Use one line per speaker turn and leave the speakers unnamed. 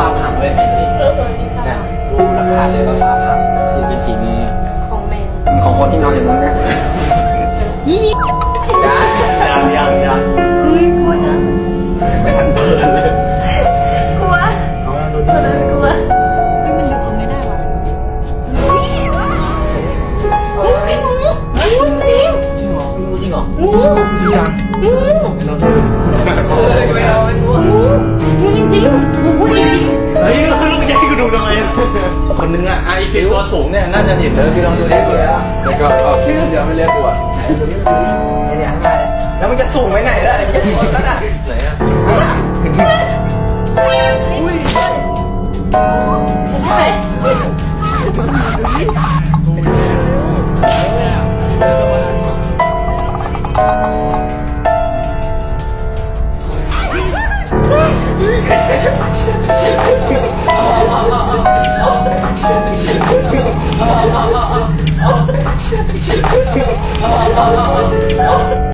ฟ้าพังเลยเห็นดิ
เออเออนี่ค่ะ
เนี่ยรู้หลักฐานเลยว่าฟ้าพังคือเป็นฝีมือ
ของแมว
ของคนที่นอนอยู่ตรงนี้
ยี่
จ้า
ยังยังยัง
เฮ้ยกลัวนะ
ไม่ทันเปิดเลย
กลัว
เอาดู
ก
ดิ
ลัวกลัวไม่มันดึงออกไม่ได้ว่ะเฮ้ยว้าเฮ้ยไอ้งูงูจริง
จริงเหรอไม่รู้จริงเหรอ
งู
จริงจัง
งู
ไม่ต้องซื้อ
เออไม่เอาไม่รู้
งูงูจริงๆงูพูดจริง
อะอีฟิตตัวสูงเนี่ยน่าจะเห็น
เลยพี่ลองดูเล็บเยอะ
แล้วก็เอาชิ้นเดียวไม่เล็บปวด
ไดี๋ดูเนี่ยข้างหน้แล้วมันจะสูงไปไหนล่ะเนี่ยดแล้วน่ะ
ไหนอะ
อุ้ยใช่ 谢谢。
大哥啊啊